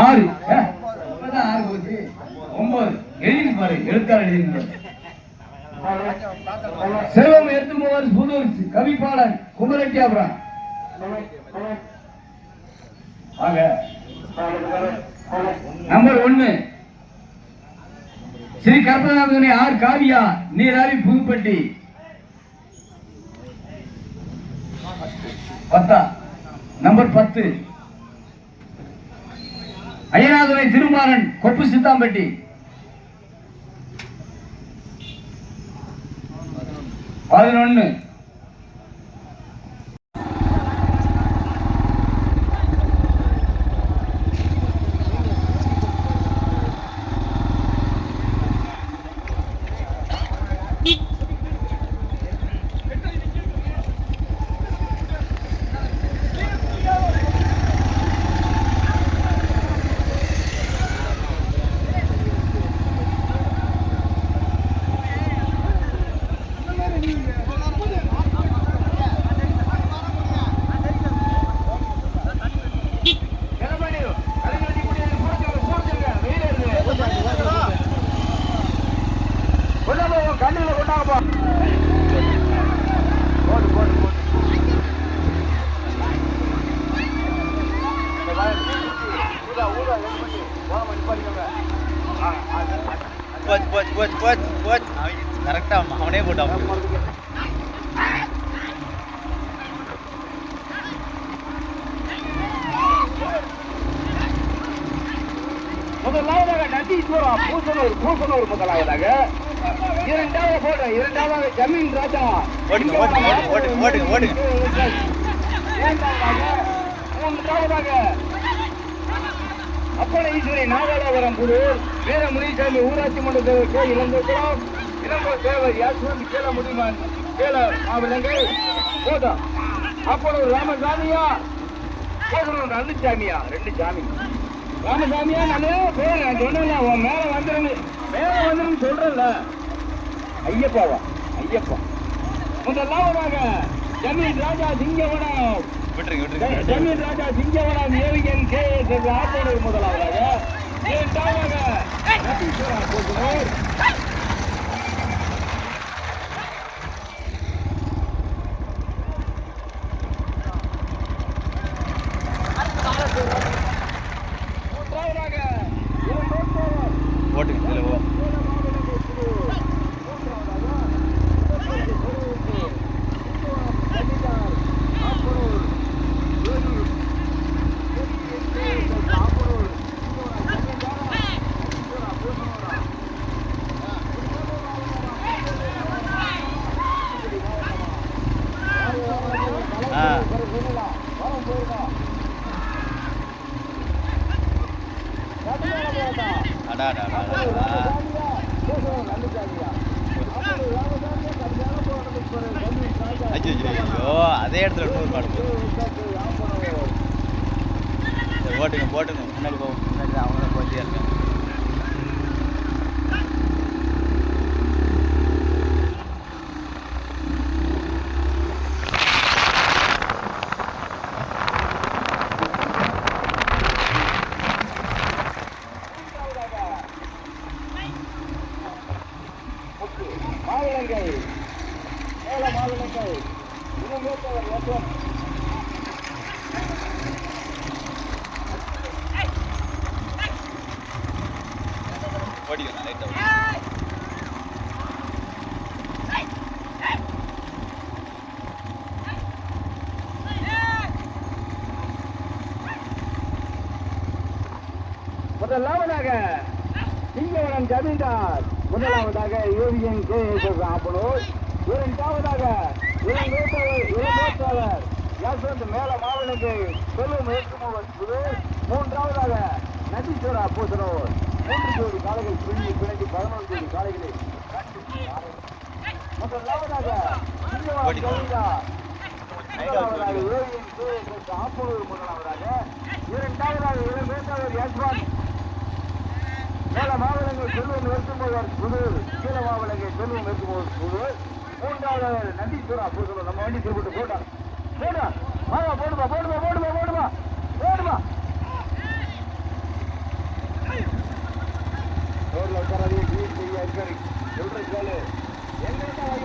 ஆறு ஆறு போச்சு. ஒன்பது. எழுதி பாரு எழுத்தாள் எழுதி செல்வம் எடுத்து போவார் புதூர் கவிப்பாளர் குமரட்டி அப்புறம் நம்பர் ஒன்னு. ஸ்ரீ கற்பனாமணி ஆர் காவியா நீராவி புதுப்பட்டி. பத்தா. நம்பர் பத்து. ஐயனாதுரை திருமாறன் கொப்பு சித்தாம்பட்டி. பதினொன்னு கண்ணில் கொண்டாங்கப்பா போடு போடு போடு ஊதா ஊதா ரெண்டு மணி ஓரம் மணி பாருங்க போச்சு போச்சு போச்சு போச்சு போச்சு. அவன் கரெக்டா அவனே போட்டான் முதலாவதாக நந்தீஸ்வரா பூசனூர் பூசனூர் முதலாவதாக. இரண்டாவது போட இரண்டாவது ஜமீன் ராஜா. ஓடுங்க, ஓடுங்க, ஓடுங்க, ஓடுங்க, ஓடுங்க. மூன்றாவதாக அப்பள ஈஸ்வரி நாகலாபுரம் புதூர் வீர முனிசாமி ஊராட்சி மன்ற தேவர் கே. இளங்கோகுளம் இளங்கோ தேவர் யாஸ்வந்த் கேள முடியுமா கேள மாவிலங்கை போதும் அப்பளூர் ராமசாமியா போகணும் ரெண்டு சாமியா ரெண்டு சாமி. ராமசாமியா நானு பேர் நான் சொன்னேன்ல உன் மேல வந்துருன்னு. மேல வந்துருன்னு சொல்றேன்ல. ஐயப்பாவா? ஐயப்பா. முதலாவதாக ஜமீன் ராஜா சிங்கவனம். ஜமீன் ராஜா சிங்கவனம் ஏவிஎன் கே எஸ் ஆப்போடு முதலாவதாக. முதலாவதாக சிங்கவனம் ஜமீன்தார். முதலாவதாக ஏவிஎன் கே. எஸ். ஆப்பனூர் இரண்டாவதாக இளங்கோட்டாளர் இளங்கோட்டவர் மேல மாவனுக்கு செல்வம் முயற்சி மூன்றாவதாக நதீஸ்வரா பூசனூர். மூன்று ஜோடி காலைகள் பிரிஞ்சு பிணைந்து பதினொன்று ஜோடி காலைகளில் முதலாவதாக சிங்கவனம் ஜமீன்தார். முதலாவதாக ஏவிஎன் கே. எஸ். ஆப்பனூர் முதலாவதாக இரண்டாவதாக இளங்கோட்டாளர் யஸ்வந்த் மேல மாவளங்கள் செல்வம் நிறுத்தும்போவர் குழு கீழ மாவளங்கள் செல்வம் நிறுத்தும்போவர் குழு மூன்றாவது நந்தி சூரா போட்டு நம்ம வண்டி திருப்பிட்டு போட்டா. போடா வாங்க போடுமா போடுமா போடுமா போடுமா போடுமா. ரோட்ல உட்காராதே வீடு சரியா இருக்காரு சொல்ற கேளு. எங்க தான்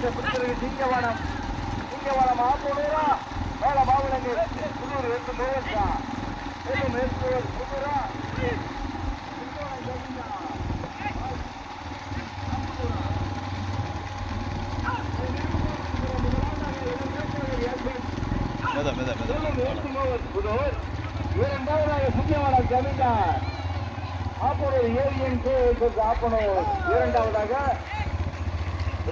முதலெடுத்த பிடிக்கிறது சிங்கவனம் சிங்கவனம் ஆப்போடுறா மேல மாவிலங்கு புதூர் எட்டு மூவத்தா எட்டு மேற்கு புதூரா இரண்டாவதாக சிங்கவனம் ஜமீன்தார். ஆப்பனூர் ஏவிஎன் ஆப்பனூர் இரண்டாவதாக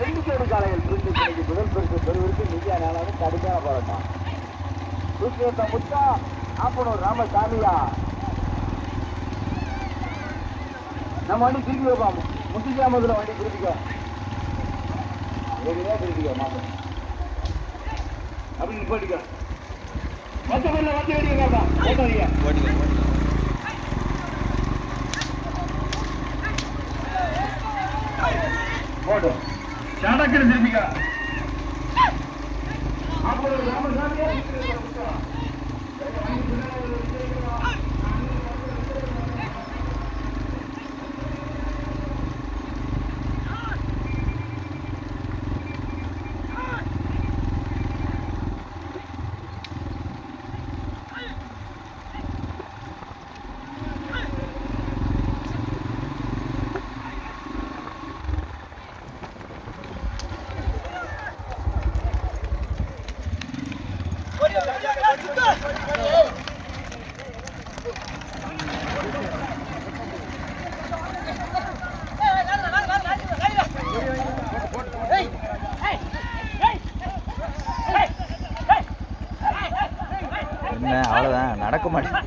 ரெண்டு கோடி காலையில் பிரிந்து கிடைக்கு முதல் பரிசு பெறுவதற்கு நிதியா நாளாக கடுமையான போராட்டம் சூக்கியத்த முத்தா ஆப்பனூர் ராமசாமியா நம்ம வண்டி திருப்பி வைப்போம். முதல்ல வண்டி திருப்பிக்கோ. ஏற்கனவே திருப்பிக்கோ மாப்போம் அப்படி நிப்பாட்டிக்கோ மொத்த பேர்ல வந்து வெடிக்கா ஓட்டாதீங்க ஓட்டிக்கோ ஓட்டிக்கோ போடு சடக்குன்னு திரும்பிக்க. அப்புறம் ராமசாமியா என்ன அவ்வளோதான் நடக்க மாட்டேன்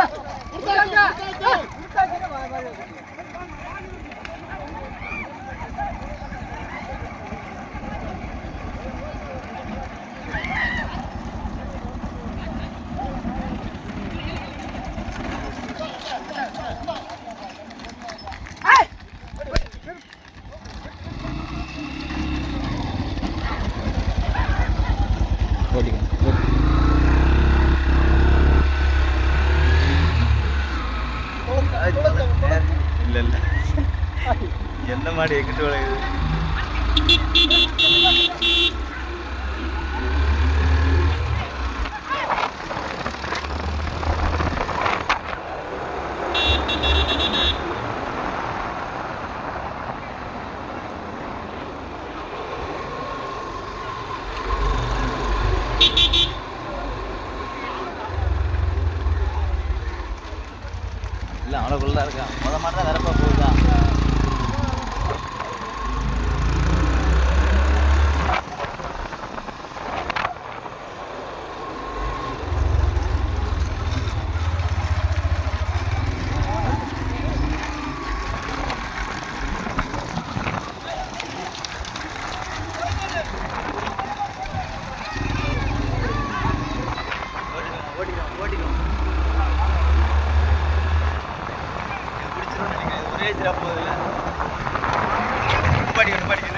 ஓட்டிக்கோ இல்ல இல்ல எந்த மாடு எங்கிட்டு விளையுது? இல்ல அவனுக்குள்ள இருக்கான். முத மாதிரி தான் வரப்பா போகுதான் ஓட்டிக்கலாம் ஓட்டிக்கலாம் நினைக்கிறேன். ஒரே சிறப்பு போகுதுல்ல நிப்பாட்டி நிப்பாட்டி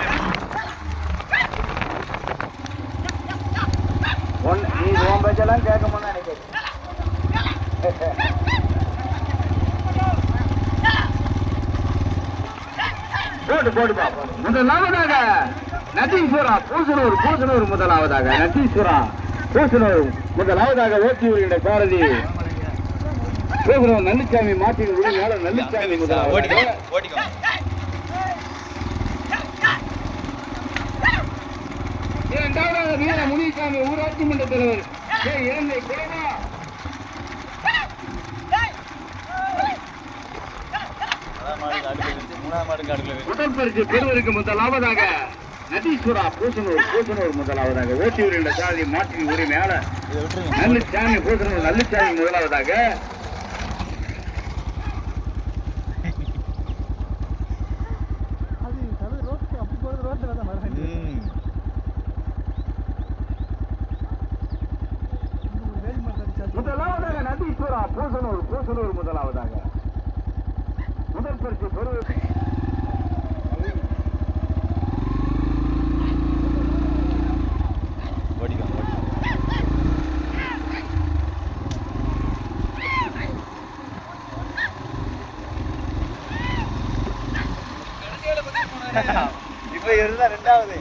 ஒன் நீ உன் பேச்செல்லாம் கேட்க நினைக்கிறேன். போட்டு முதலாவதாக நதீஸ்வரா பூசனூர் பூசனூர் முதலாவதாக நதீஸ்வரா பூசனூர். முதலாவதாக ஓட்டியூரின் சாரதி பூசனூர் நல்லிச்சாமி மாட்டின் உரிமையாளர் நல்லிச்சாமி ஓட்டிக்கோ இரண்டாவதாக வீர முனிசாமி ஊராட்சி மன்ற தலைவர் இலங்கை இருக்கு. முதல் பரிசு பெறுவதற்கு முதலாவதாக நதீஸ்வரா பூசனூர் பூசனூர் முதலாவதாக ஓட்டியூர் என்ற சாதி மாற்றின் உரிமையாளர் இதை விட்டுருங்க. நல்லுச்சாமி பூசனூர் நல்லுச்சாமி முதலாவதாக ம் முதலாவதாக நதீஸ்வரா பூசனூர் பூசனூர் முதலாவதாக முதல் பரிசு பெறுவது ஓடிக்கோங்க ஓடிக்கோங்க இப்போ இருந்தா ரெண்டாவது.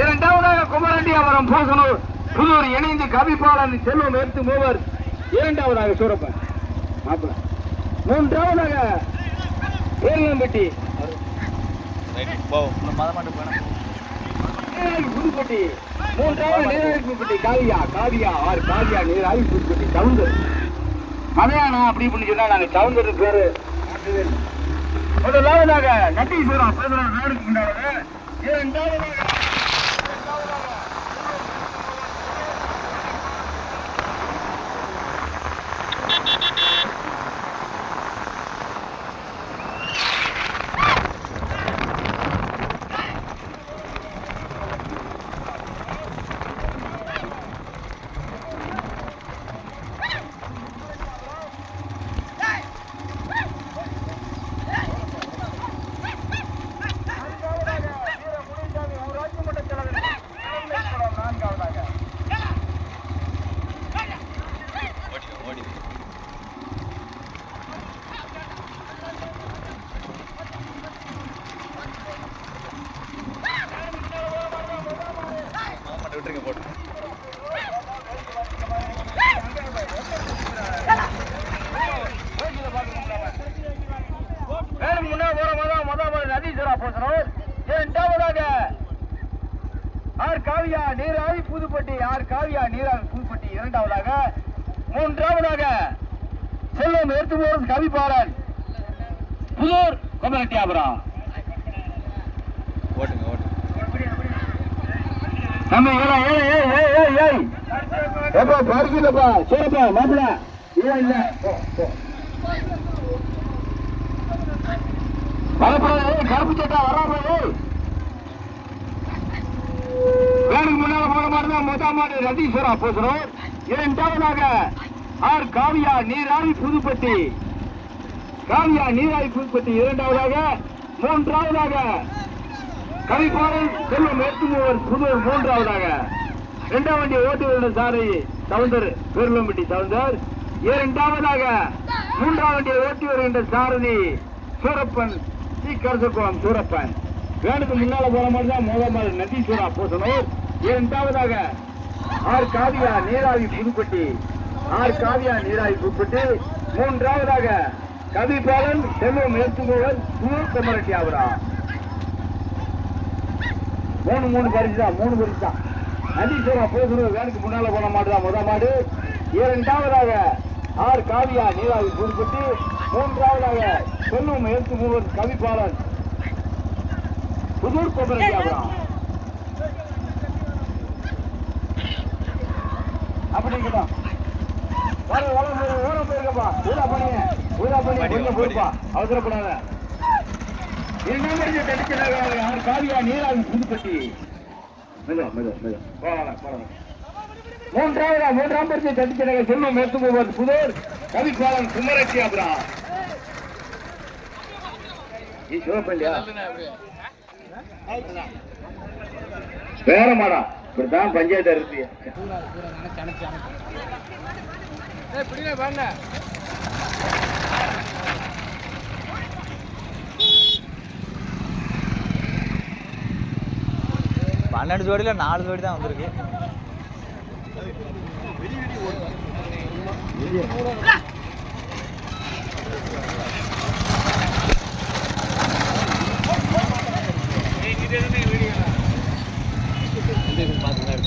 இரண்டாவதாக குமரண்டியாபுரம் பூசனூர். புதூர் இணைந்து கவிப்பாளன் செல்வம் எடுத்து மூவர். இரண்டாவதாக சூரப்பன். மாப்பிள மூன்றாவதாக பேரியம்பட்டி மத புதுப்பட்டி. மூன்றாவது நீராவி காவியா காவியா ஆறு காவியா நீராவி புதுப்பட்டி சவுந்தர். மலையானா அப்படி இப்படின்னு சொன்னா நாங்க சவுந்தர் பேரு. முதலாவதாக நட்டீஸ்வரம் பதினொரு நாடுக்கு முன்னாடி இரண்டாவதாக ஓடிக்கோ ஓடிக்கோ மத மாட்டை விட்டுருங்க போட்டு மேலும் முன்னா போற மொதல் முதல் நதீஸ்வரா போசணும் இரண்டாவதாக ஆர் காவியா நீராவி புதுப்பட்டி ஆர் காவியா நீராவி புதுப்பட்டி இரண்டாவதாக. மூன்றாவதாக செல்வம் எடுத்து கவிப்பாளன். புதூர் கொமரட்டியாபுரம். ஓட்டுங்க ஓட்டுங்க. நம்ம ஏடா ஏய் ஏய் ஏய் ஏய் ஏய் ஏப்பா பறிக்கலப்பா சரிப்பா மாப்பிள. இல்ல இல்ல. போ போ வரப்படாத ஏய் கருப்பு சட்டா வராம ஏய். வேணுக்கு முன்னால போன மாதிரி தான் முதல் மாடு ரதீஸ்வரா பேசுறோம் இரண்டாவதாக ஆர் காவியா நீராவி புதுப்பட்டி. காவியா நீராவி புதுப்பட்டி இரண்டாவதாக. மூன்றாவதாக கவிப்பாளன் செல்வம் மேற்குமூவர் புதூர் மூன்றாவதாக. இரண்டாம் வண்டி ஓட்டு வருட சாரை சவுந்தர் பெருளம்பட்டி சவுந்தர். இரண்டாவதாக மூன்றாம் வண்டியை ஓட்டி வருகின்ற சாரதி சூரப்பன் சி கரசக்குளம் சூரப்பன். வேணுக்கு முன்னால போற மாதிரி தான் மோகமல் நதீஸ்வரா போசனூர் இரண்டாவதாக ஆர் காவியா நீராவி புதுப்பட்டி ஆர் காவியா நீராவி புதுப்பட்டி மூன்றாவதாக கவிபாலன் செல்வம் மேற்குமூவர் புதூர் ஆவரா. மூணு மூணு பரிசு தான் மூணு பரிசு தான். நதீஸ்வரா போசணும் வேனுக்கு முன்னால போன மாடு தான் முத மாடு. இரண்டாவதாக ஆர் காவியா நீராவி புதுப்பட்டி மூன்றாவதாக செல்வம் மேற்கு மூவர் கவிப்பாளன் புதூர் கொப்பரட்டியாபுரம் அப்படிங்கடா வர வர வர ஓரம் போயிருக்கப்பா. ஊதா பண்ணிங்க ஊதா பண்ணி கொஞ்சம் போயிருப்பா அவசரப்படாத. இரண்டாம் படிச்ச கட்டிக்கிறாங்க ஆறு காவியா நீராவி புதுப்பட்டி மெதுவா மெதுவா மெதுவா. போகலாம் போகலாம் மூன்றாவது மூன்றாம் பரிசை தட்டிச்சனக செல்வம் போவது புதூர். கவிப்பாளன் குமரட்சி அபரா சிவப்பள்ளியா? வேற மாடா. இப்படித்தான் பஞ்சாயத்து அரிசி பன்னெண்டு ஜோடியில் நாலு ஜோடி தான் வந்திருக்கு. வெளியே. பார்த்துக்கலாம்